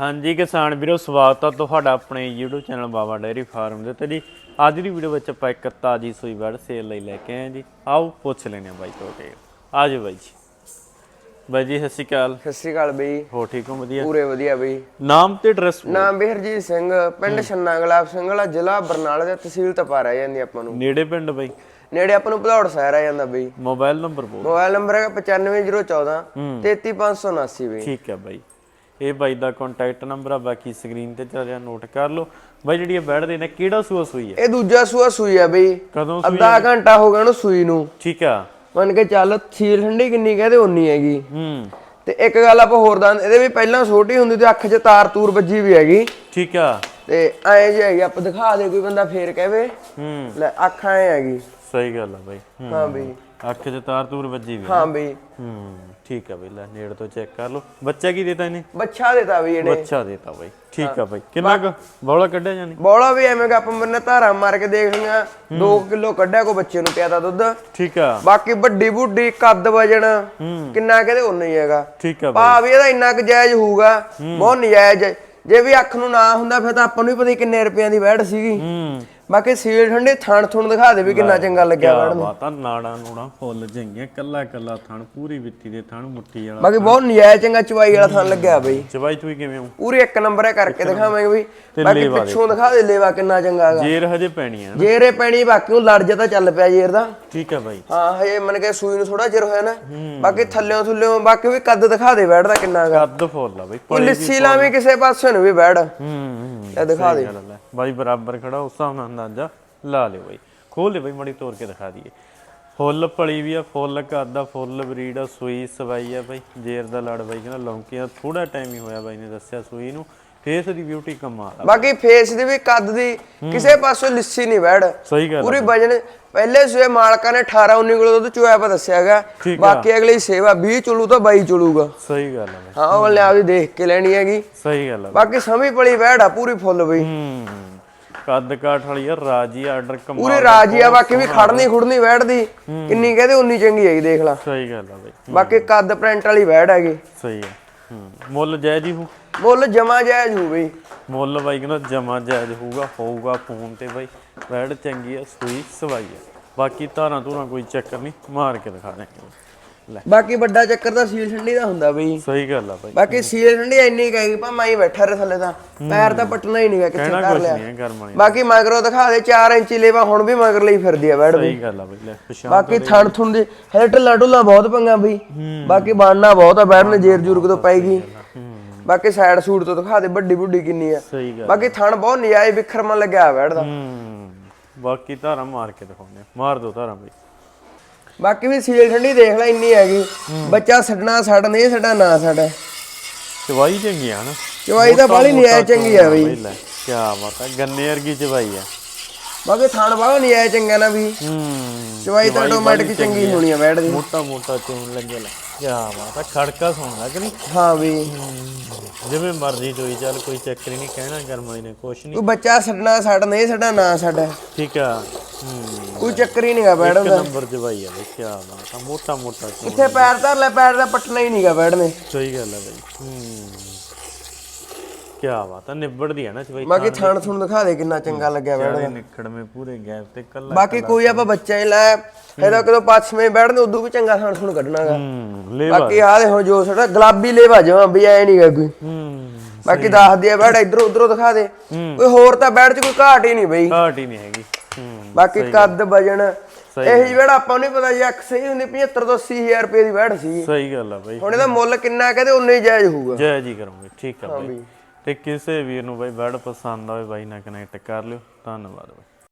ਹਾਂਜੀ ਕਿਸਾਨ ਵੀਰੋ ਸਵਾਗਤ ਹੈ ਤੁਹਾਡਾ ਆਪਣੇ YouTube channel Baba dairy farm ਦੇ ਉੱਤੇ ਜੀ। ਅੱਜ ਦੀ ਵੀਡੀਓ ਵਿੱਚ ਆਪਾਂ ਇੱਕ ਤਾਜੀ ਸੂਈ ਵੜ ਸੇਲ ਲਈ ਲੈ ਕੇ ਆਏ ਜੀ। ਆਓ ਪੁੱਛ ਲੈਣੇ ਆ ਬਾਈ ਤੋਂ ਕੇ ਆਜੋ ਬਾਈ ਜੀ। ਬਾਈ ਜੀ ਸਤਿ ਸ਼੍ਰੀ ਅਕਾਲ। ਸਤਿ ਸ਼੍ਰੀ ਅਕਾਲ ਬਈ। ਹੋ ਠੀਕ ਹੋ? ਵਧੀਆ। ਪੂਰੇ ਵਧੀਆ ਬਈ। ਨਾਮ ਤੇ ਐਡਰੈਸ ਨਾਮ ਵੀ ਹਰਜੀਤ ਸਿੰਘ ਪਿੰਡ ਛੰਨਾ ਗੁਲਾਬ ਸਿੰਘ ਵਾਲਾ ਜ਼ਿਲ੍ਹਾ ਬਰਨਾਲਾ ਦੇ ਤਹਿਸੀਲ ਤਪਾ ਰਹਿ ਜਾਂਦੀ ਆਪਾਂ ਨੂੰ। ਨੇੜੇ ਪਿੰਡ ਬਾਈ? ਨੇੜੇ ਆਪਾਂ ਨੂੰ ਭਦੌੜ ਸ਼ਹਿਰ ਆ ਜਾਂਦਾ ਬਈ। ਮੋਬਾਈਲ ਨੰਬਰ ਬੋਲ। ਮੋਬਾਈਲ ਨੰਬਰ ਹੈਗਾ 95014 33579 ਬਈ। ਠੀਕ ਹੈ ਬਾਈ। ਇਹ ਬਾਈ ਦਾ ਕੰਟੈਕਟ ਨੰਬਰ ਆ ਬਾਕੀ ਸਕਰੀਨ ਤੇ ਚੱਲ ਰਿਹਾ ਨੋਟ ਕਰ ਲਓ। ਬਾਈ ਜਿਹੜੀ ਇਹ ਬੈਠਦੇ ਨੇ ਕਿਹੜਾ ਸੂਆ ਸੂਈ ਹੈ? ਇਹ ਦੂਜਾ ਸੂਆ ਸੂਈ ਆ ਬਈ। ਕਦੋਂ ਸੂਈ ਅੱਧਾ ਘੰਟਾ ਹੋ ਗਿਆ ਉਹਨੂੰ ਸੂਈ ਨੂੰ। ਠੀਕ ਆ। ਮੰਨ ਕੇ ਚੱਲ ਸੀਲ ਠੰਡੀ ਕਿੰਨੀ ਕਹਦੇ ਉਨੀ ਹੈਗੀ। ਹੂੰ। ਤੇ ਇੱਕ ਗੱਲ ਆਪਾਂ ਹੋਰ ਦੱਸ ਇਹਦੇ ਵੀ ਪਹਿਲਾਂ ਛੋਟੀ ਹੁੰਦੀ ਤੇ ਅੱਖ 'ਚ ਤਾਰ ਤੂਰ ਵੱਜੀ ਵੀ ਹੈਗੀ। ਠੀਕ ਆ। ਤੇ ਐਂ ਜੇ ਹੈਗੀ ਆਪਾਂ ਦਿਖਾ ਦੇ ਕੋਈ ਬੰਦਾ ਫੇਰ ਕਹਵੇ ਹੂੰ। ਲੈ ਅੱਖ ਐਂ ਹੈਗੀ। ਸਹੀ ਗੱਲ ਆ ਬਾਈ। ਹਾਂ ਬਈ। ਅੱਖ 'ਚ ਤਾਰ ਤੂਰ ਵੱਜੀ ਵੀ। ਹਾਂ ਬਈ। ਹੂੰ ਠੀਕ ਆ ਬਈ ਲੈ ਨੇੜ ਤੋਂ ਚੈੱਕ ਕਰ ਲਓ। ਬੱਚਾ ਕੀ ਦੇਤਾ ਇਹਨੇ? ਬੱਚਾ ਦੇਤਾ ਵੀ ਇਹਨੇ। ਬੱਚਾ ਦੇਤਾ ਬਾਈ ਠੀਕ ਆ ਬਾਈ। ਕਿੰਨਾ ਕੁ ਬੌਲਾ ਕੱਢਿਆ ਜਾਨੀ? ਬੋਲਾ ਵੀ ਐਵੇਂ ਆਪਾਂ ਬੰਨੇ ਧਾਰਾ ਮਾਰ ਕੇ ਦੇਖ ਲਈਆਂ। 2 ਕਿਲੋ ਕੱਢਿਆ ਕੋ ਬੱਚੇ ਨੂੰ ਪਿਆਦਾ ਦੁੱਧ। ਠੀਕ ਆ। ਬਾਕੀ ਵੱਡੀ ਬੁੱਢੀ ਕੱਦ ਵਜਣ। ਕਿੰਨਾ ਕਹਿੰਦੇ ਉਨਾ ਹੀ ਹੈਗਾ। ਠੀਕ ਆ ਬਾਈ। ਭਾ ਵੀ ਇਹਦਾ ਇੰਨਾ ਕੁ ਜਾਇਜ਼ ਹੋਊਗਾ। ਬਹੁਤ ਨਜਾਇਜ਼। ਜੇ ਵੀ ਅੱਖ ਨੂੰ ਨਾ ਹੁੰਦਾ ਫਿਰ ਤਾਂ ਆਪਾਂ ਨੂੰ ਵੀ ਪਤਾ ਕਿੰਨੇ ਰੁਪਈਆਂ ਦੀ ਵੈੜ ਸੀਗੀ। ਹੂੰ। ਬਾਕੀ ਸੀਲ ਠੰਡੇ ਥਣ ਥੁਣ ਦਿਖਾ ਦੇ ਵੀ ਕਿੰਨਾ ਚੰਗਾ ਲੱਗਿਆ ਨੂੰ। ਬਾਤ ਨਾੜਾ ਨੂੜਾ ਫੁੱਲ ਜੰਗੀਆਂ ਕੱਲਾ ਕੱਲਾ ਥਣ ਪੂਰੀ ਵਿੱਤੀ ਦੇ ਥਣ ਮੁੱਠੀ ਵਾਲਾ ਬਾਕੀ ਬਹੁਤ ਨਜਾਇਜ਼ ਚੰਗਾ ਚਵਾਈ ਵਾਲਾ ਥਣ ਲੱਗਿਆ ਬਈ। ਚਵਾਈ ਚੂਈ ਕਿਵੇਂ ਹੋ? ਪੂਰੀ ਇੱਕ ਨੰਬਰ ਹੈ ਕਰਕੇ ਦਿਖਾਵਾਂਗੇ ਵੀ ਬਾਕੀ ਪਿੱਛੋਂ ਦਿਖਾ। ਦੇ ਲੇਵਾ ਕਿੰਨਾ ਚੰਗਾ ਹੈਗਾ। ਜੇਰ ਹਜੇ ਪੈਣੀ ਨਾ। ਜੇਰੇ ਪੈਣੀ ਬਾਕੀ ਨੂੰ ਲੜ ਜਾ ਤਾਂ ਚੱਲ ਪਿਆ ਜੇਰ ਦਾ। ਠੀਕ ਆ ਬਾਈ। ਹਾਂ ਹਜੇ ਮਨ ਕੇ ਸੂਈ ਨੂੰ ਥੋੜਾ ਚਿਰ ਹੋਇਆ ਨਾ। ਬਾਕੀ ਥੱਲਿਓਂ ਥੱਲਿਓਂ ਬਾਕੀ ਵੀ ਕੱਦ ਦਿਖਾ ਦੇ ਬੈਠ ਦਾ ਕਿੰਨਾ ਹੈਗਾ। ਕੱਦ ਫੁੱਲ ਆ ਬਾਈ ਉਹ ਲਿੱਸੀ ਲਾਵੀਂ ਕਿਸੇ ਪਾਸੇ ਨੂੰ ਵੀ ਬੈਠ। ਹੂੰ ਹੂੰ ਇਹ ਦਿਖਾ ਦੇ। ਬਾਈ ਬਰਾਬਰ ਖੜਾ ਉਸ ਹਿਸਾਬ ਨਾਲ ਅੰਦਾਜ਼ਾ ਲਾ ਲਿਓ ਬਾਈ। ਖੋਲ ਲੈ ਬਾਈ ਮੜੀ ਤੋੜ ਕੇ ਦਿਖਾ ਦਈਏ। ਫੁੱਲ ਪਲੀ ਵੀ ਆ ਫੁੱਲ ਕਰਦਾ ਫੁੱਲ ਬਰੀਡ ਆ ਸੂਈ ਸਵਾਈ ਆ ਬਾਈ। ਜੇਰ ਦਾ ਲੜ ਬਾਈ ਕਹਿੰਦਾ ਲੌਂਕੀ ਦਾ ਥੋੜਾ ਟਾਈਮ ਹੀ ਹੋਇਆ ਬਾਈ ਨੇ ਦੱਸਿਆ ਸੂਈ ਨੂੰ। ਫੇਸ ਦੀ ਬਿਊਟੀ ਕਮਾਲ ਆ। ਬਾਕੀ ਫੇਸ ਦੀ ਵੀ ਕੱਦ ਦੀ ਕਿਸੇ ਪਾਸੋਂ ਲਿੱਸੀ ਨਹੀਂ ਬੈਠ। ਸਹੀ ਗੱਲ। ਪੂਰੀ ਵਜਨ ਪਹਿਲੇ ਸੂਏ ਮਾਲਕਾਂ ਨੇ 18 19 ਕਿਲੋ ਦੁੱਧ ਚੋਇਆ ਪਾ ਦੱਸਿਆਗਾ। ਬਾਕੀ ਅਗਲੀ ਸੇਵਾ 20 ਚੁਲੂ ਤਾਂ 22 ਚੁਲੂਗਾ। ਸਹੀ ਗੱਲ ਆ ਬਾਈ। ਹਾਂ ਉਹ ਲੈ ਆਪਦੀ ਦੇਖ ਕੇ ਲੈਣੀ ਹੈਗੀ। ਸਹੀ ਗੱਲ ਆ। ਬਾਕੀ ਸਮੀ ਪਲੀ ਬੈਠ ਆ ਪੂਰੀ ਫੁੱਲ ਬਈ। ਹੂੰ। ਕੱਦ ਕਾਠ ਵਾਲੀ ਆ ਰਾਜੀ ਆਰਡਰ ਕਮਾਲ ਪੂਰੀ ਰਾਜੀ ਆ ਬਾਕੀ ਵੀ ਖੜਨੀ ਖੁੜਨੀ ਬੈਠਦੀ। ਕਿੰਨੀ ਕਹਦੇ ਉਨੀ ਚੰਗੀ ਹੈਗੀ ਦੇਖ ਲਾ। ਸਹੀ ਗੱਲ ਆ ਬਾਈ। ਬਾਕੀ ਕੱਦ ਪ੍ਰਿੰਟ ਵਾਲੀ ਬੈਠ ਹੈਗੀ। ਸਹੀ ਆ। ਮੁੱਲ ਜਾਇਜ਼ ਹੀ ਹੋ ਮੁੱਲ ਜਮਾ ਜਾਇਜ਼ ਹੋ ਬਈ। ਮੁੱਲ ਬਾਈ ਕਹਿੰਦਾ ਜਮਾ ਜਾਇਜ਼ ਹੋਊਗਾ ਹੋਊਗਾ ਫੋਨ ਤੇ ਬਾਈ। ਵੈੜ ਚੰਗੀ ਆ ਸੂਈ ਸਵਾਈ ਆ। ਬਾਕੀ ਧਾਰਾਂ ਧੂਰਾਂ ਕੋਈ ਚੱਕਰ ਨਹੀਂ ਮਾਰ ਕੇ ਦਿਖਾ ਲੈ ਬਾਕੀ ਵੱਡਾ ਚੱਕਰ ਤਾਂ ਸੀਲ ਠੰਡੀ ਦਾ ਹੁੰਦਾ ਬਈ। ਸਹੀ ਗੱਲ ਆ ਬਾਈ। ਬਾਕੀ ਸੀਲ ਠੰਡੀ ਇੰਨੀ ਕਹੇਗੀ ਪਾ ਮੈਂ ਹੀ ਬੈਠਾ ਰੇ ਥੱਲੇ ਤਾਂ। ਪੈਰ ਤਾਂ ਪਟਣਾ ਹੀ ਨਹੀਂਗਾ ਕਿੱਥੇ ਕਰ ਲਿਆ। ਬਾਕੀ ਮਗਰੋਂ ਦਿਖਾ ਦੇ 4 ਇੰਚੀ ਲੇਵਾ ਹੁਣ ਵੀ ਮਗਰ ਲਈ ਫਿਰਦੀ ਆ ਬਈ ਸਹੀ ਗੱਲ ਆ ਬਾਈ ਲੈ ਪਛਾਣ ਬਾਕੀ ਥਣ ਥੁਣ ਦੀ ਹਲੇ ਢਿੱਲਾ ਢੁੱਲਾ ਬਹੁਤ ਪੰਗਾ ਬਈ। ਬਾਕੀ ਬਾਣਨਾ ਬਹੁਤ ਆ ਬੈੜ ਨੇ ਜੇਰ ਜੂਰ ਕਦੋਂ ਪਾਏਗੀ ਬਾਕੀ ਸਾਈਡ ਸੂਟ ਤੋਂ ਦਿਖਾ ਦੇ ਵੱਡੀ ਬੁੱਢੀ ਕਿੰਨੀ ਆ। ਸਹੀ ਗੱਲ ਬਾਕੀ ਥਣ ਬਹੁਤ ਨਜਾਇਜ਼ ਵਿਖਰਮਨ ਲੱਗਿਆ ਬੈੜ ਦਾ। ਬਾਕੀ ਧਾਰਾਂ ਮਾਰ ਕੇ ਦਿਖਾਉਂਦੇ ਮਾਰ ਦੋ ਧਾਰਾਂ ਬਾਈ। ਬਾਕੀ ਵੀ ਸੀਲ ਠੰਡੀ ਦੇਖ ਲੈ ਇੰਨੀ ਹੈਗੀ। ਬੱਚਾ ਛੱਡਣਾ ਛੱਡ ਨਹੀਂ ਛੱਡਾ ਨਾ ਛੱਡ ਚਵਾਈ ਚੰਗੀ ਆ ਨਾ। ਚਵਾਈ ਤਾਂ ਬਾਹਲੀ ਨਜਾਇਜ਼ ਚੰਗੀ ਆ ਬਈ ਕੀ ਬਾਤ ਆ ਗੰਨੇ ਵਰਗੀ ਚਵਾਈ ਆ। ਬਾਕੀ ਥਣ ਬਾਹਲਾ ਨਜਾਇਜ਼ ਚੰਗਾ ਨਾ ਵੀ। ਹੂੰ। ਚਵਾਈ ਤਾਂ ਆਟੋਮੈਟਿਕ ਚੰਗੀ ਹੋਣੀ ਆ ਬੈੜ ਦੀ ਮੋਟਾ ਮੋਟਾ ਚੋਣ ਲੱਗੇ ਲੈ। ਕੀ ਬਾਤ ਆ ਖੜਕਾ ਸੁਣਦਾ ਕਿ ਨਹੀਂ? ਹਾਂ ਵੀ। ਜਿਵੇਂ ਮਰਜ਼ੀ ਚੋਈ ਚੱਲ ਕੋਈ ਚੱਕਰ ਨਹੀਂ ਕਹਿਣਾ ਗਰਮਾਈ ਨੇ ਕੁਛ ਨਹੀਂ। ਕੋਈ ਬੱਚਾ ਛੱਡਣਾ ਛੱਡ ਨਹੀਂ ਛੱਡਾ ਨਾ ਛੱਡ। ਠੀਕ ਆ। ਕੋਈ ਚੱਕਰ ਹੀ ਨਹੀਂਗਾ ਇੱਕ ਦਾ। ਨੰਬਰ ਜਵਾਈ ਆ ਬਈ ਕੀ ਬਾਤ ਆ ਮੋਟਾ ਮੋਟਾ ਇੱਥੇ ਪੈਰ ਧਰ ਲੈ ਪੈਰ ਦਾ ਪਟਣਾ ਹੀ ਨਹੀਂਗਾ ਬੈੜ ਨੇ ਸਹੀ ਗੱਲ ਆ ਬਈ। ਹੂੰ। ਕੀ ਬਾਤ ਆ ਨਿਬੜਦੀ ਆ ਨਾ ਚਵਾਈ ਬਾਕੀ ਥਣ ਥੁਣ ਦਿਖਾ ਦੇ ਕਿੰਨਾ ਚੰਗਾ ਲੱਗਿਆ ਬੈੜ ਚਾਰੇ ਨਿਖੜਵੇਂ ਪੂਰੇ ਗੈਪ ਤੇ ਕੱਲਾ ਬਾਕੀ ਕੋਈ ਆਪਾਂ ਬੱਚਾ ਹੀ ਲੈ ਇਹਦਾ ਕਦੋਂ ਪਛਵੇਂ ਨੇ ਉਦੋਂ ਵੀ ਚੰਗਾ ਥਣ ਥੁਣ ਕੱਢਣਾਗਾ ਹੂੰ ਲੇਵਾ ਬਾਕੀ ਆ ਦੇਖੋ ਜੋ ਸਾਡਾ ਗੁਲਾਬੀ ਲੇਵਾ ਜਮਾ ਵੀ ਐ ਨਹੀਂਗਾ ਕੋਈ। ਹੂੰ ਬਾਕੀ ਦੱਸ ਦਿਆ ਬੈੜ ਇਧਰੋਂ ਉਧਰੋਂ ਦਿਖਾ ਦੇ। ਕੋਈ ਹੋਰ ਤਾਂ ਬੈੜ ਚ ਕੋਈ ਘਾਟ ਹੀ ਨਹੀਂ ਬਈ। ਘਾਟ ਹੀ ਨਹੀਂ ਹੈਗੀ। ਹੂੰ ਬਾਕੀ ਕੱਦ ਵਜਣ ਇਹ ਜਿਹੀ ਬੈੜ ਆਪਾਂ ਨੂੰ ਪਤਾ ਜੇ ਅੱਖ ਸਹੀ ਹੁੰਦੀ 75 ਤੋਂ 80 ਹਜ਼ਾਰ ਰੁਪਏ ਦੀ ਬੈੜ ਸੀ ਸਹੀ ਗੱਲ ਆ ਬਈ। ਹੁਣ ਇਹਦਾ ਮੁੱਲ ਕਿੰਨਾ ਕਹਦੇ ਉਨੇ ਹੀ ਜਾਇਜ਼ ਹੋਊਗਾ। ਜੈ ਜੀ ਕਰੋਗੇ ਠੀਕ ਆ ਬਾਈ। ਤੇ ਕਿਸੇ ਵੀਰ ਨੂੰ ਬਾਈ ਬੈਡ ਪਸੰਦ ਆਵੇ ਬਾਈ ਨਾਲ ਕਨੈਕਟ ਕਰ ਲਿਓ। ਧੰਨਵਾਦ ਬਾਈ।